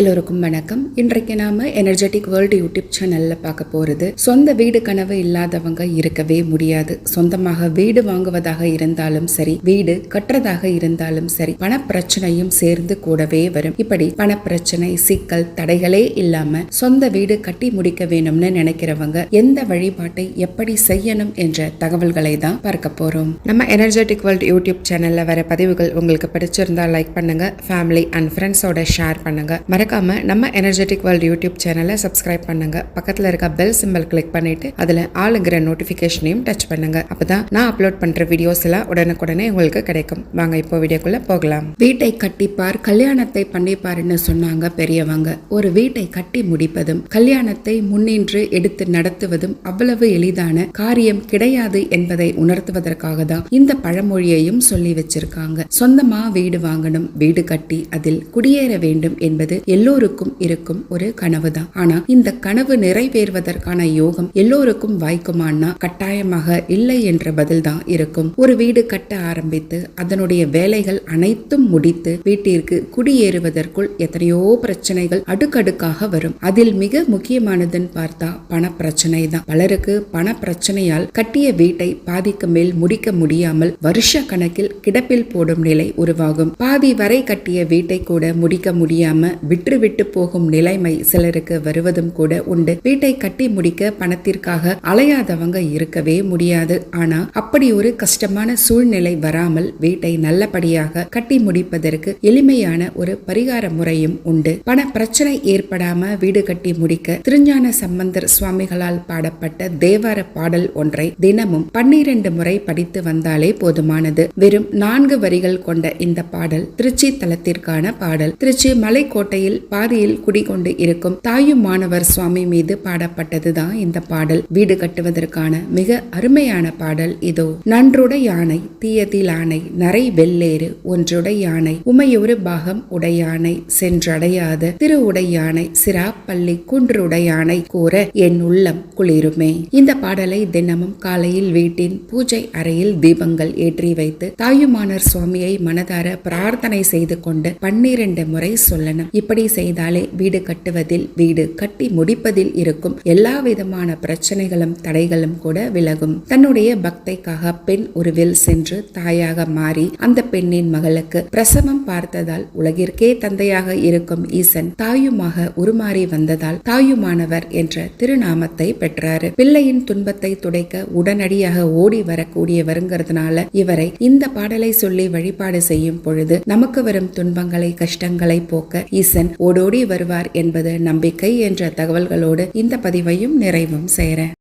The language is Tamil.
எல்லோருக்கும் வணக்கம். இன்றைக்கு நாம எனர்ஜெட்டிக் வேர்ல்டு யூடியூப் சேனல்ல பார்க்க போறது. சொந்த வீடு கனவு இல்லாதவங்க இருக்கவே முடியாது. சொந்தமாக வீடு வாங்குவதாக இருந்தாலும் சரி வீடு கட்டுறதாக இருந்தாலும் சரி பணப்பிரச்சனையும் சேர்ந்து கூடவே வரும். இப்படி பணப்பிரச்சனை சிக்கல் தடைகளே இல்லாம சொந்த வீடு கட்டி முடிக்க வேணும்னு நினைக்கிறவங்க எந்த வழிபாட்டை எப்படி செய்யணும் என்ற தகவல்களை தான் பார்க்க போறோம். நம்ம எனர்ஜெட்டிக் வேர்ல்டு யூடியூப் சேனல்ல வர பதிவுகள் உங்களுக்கு பிடிச்சிருந்தா லைக் பண்ணுங்க. ஃபேமிலி அண்ட் ஃப்ரெண்ட்ஸோட ஷேர் பண்ணுங்க. மறக்காமல் நம்ம எனர்ஜெட்டிக் வேர்ல்டு யூடியூப் சேனலை சப்ஸ்கிரைப் பண்ணுங்க. பக்கத்துல இருக்க பெல் சிம்பல் கிளிக் பண்ணிட்டு அதுல ஆளுங்கிற நோட்டிஃபிகேஷனையும் டச் பண்ணுங்க. அப்பதான் நான் அப்லோட் பண்ற வீடியோஸ் எல்லாம் உடனுக்குடனே உங்களுக்கு கிடைக்கும். வாங்க இப்போ வீடியோக்குள்ள போகலாம். வீட்டை கட்டிப்பார் கல்யாணத்தை பண்ணிப்பாருன்னு சொன்னாங்க பெரியவங்க. ஒரு வீட்டை கட்டி முடிப்பதும் கல்யாணத்தை முன்னின்று எடுத்து நடத்துவதும் அவ்வளவு எளிதான காரியம் கிடையாது என்பதை உணர்த்துவதற்காக தான் இந்த பழமொழியையும் சொல்லி வச்சிருக்காங்க. சொந்தமா வீடு வாங்கணும் வீடு கட்டி அதில் குடியேற வேண்டும் என்பது எல்லோருக்கும் இருக்கும் ஒரு கனவு தான் ஆனா இந்த கனவு நிறைவேறுவதற்கான யோகம் எல்லோருக்கும் வாய்க்குமானா கட்டாயமாக இல்லை என்ற பதில் தான் இருக்கும். ஒரு வீடு கட்ட ஆரம்பித்து அதனுடைய வேலைகள் அனைத்தும் முடித்து வீட்டிற்கு குடியேறுவதற்குள் எத்தனையோ பிரச்சனைகள் அடுக்கடுக்காக வரும். அதில் மிக முக்கியமானதுன்னு பார்த்தா பண பிரச்சனை தான் பலருக்கு பண பிரச்சனையால் கட்டிய வீட்டை பாதிக்கு மேல் முடிக்க முடியாமல் வருஷ கணக்கில் கிடப்பில் போடும் நிலை உருவாகும். பாதி வரை கட்டிய வீட்டை கூட முடிக்க முடியாம விற்றுவிட்டு போகும் நிலைமை சிலருக்கு வருவதும் கூட உண்டு. வீட்டை கட்டி முடிக்க பணத்திற்காக அலையாதவங்க இருக்கவே முடியாது. ஆனா அப்படி ஒரு கஷ்டமான சூழ்நிலை வராமல் வீட்டை நல்லபடியாக கட்டி முடிப்பதற்கு எளிமையான ஒரு பரிகார முறையும் உண்டு. பண பிரச்சனை ஏற்படாம வீடு கட்டி முடிக்க திருஞான சம்பந்தர் சுவாமிகளால் பாடப்பட்ட தேவார பாடல் ஒன்றை தினமும் பன்னிரண்டு முறை படித்து வந்தாலே போதுமானது. வெறும் நான்கு வரிகள் கொண்ட இந்த பாடல் திருச்சி தலத்திற்கான பாடல். திருச்சி மலைக்கோட்டையில் பாதியில் குடிகொண்டு இருக்கும் தாயும் மாணவர் சுவாமி மீது பாடப்பட்டதுதான் இந்த பாடல். வீடு கட்டுவதற்கான மிக அருமையான பாடல் இதோ. நன்றுடை யானை தீயதில் ஆணை நரை வெள்ளேறு ஒன்றுடை யானை உமையொரு பாகம் உடையானை சென்றடையாத திரு உடையானை சிராப்பள்ளி குன்றுடையானை கூற என் உள்ளம் குளிருமே. இந்த பாடலை தினமும் காலையில் வீட்டின் பூஜை அறையில் தீபங்கள் ஏற்றி வைத்து தாயுமானர் சுவாமியை மனதார பிரார்த்தனை செய்து கொண்டு பன்னிரண்டு முறை சொல்லணும். இப்படி செய்தாலே வீடு கட்டுவதில் வீடு கட்டி முடிப்பதில் இருக்கும் எல்லா விதமான பிரச்சனைகளும் தடைகளும் கூட விலகும். தன்னுடைய பக்தைக்காக பெண் உருவில் சென்று தாயாக மாறி அந்த பெண்ணின் மகளுக்கு பிரசவம் பார்த்ததால் உலகிற்கே தந்தையாக இருக்கும் ஈசன் தாயுமாக உருமாறி வந்ததால் தாயுமானவர் என்ற திருநாமத்தை பெற்றாரு. பிள்ளையின் துன்பத்தை துடைக்க உடனடியாக ஓடி வரக்கூடியவருங்கிறதுனால இவரை இந்த பாடலை சொல்லி வழிபாடு செய்யும் பொழுது நமக்கு வரும் துன்பங்களை கஷ்டங்களை போக்க ஈசன் ஓடோடி வருவார் என்பது நம்பிக்கை என்ற தகவல்களோடு இந்த பதிவையும் நிறைவும் செய்கிறேன்.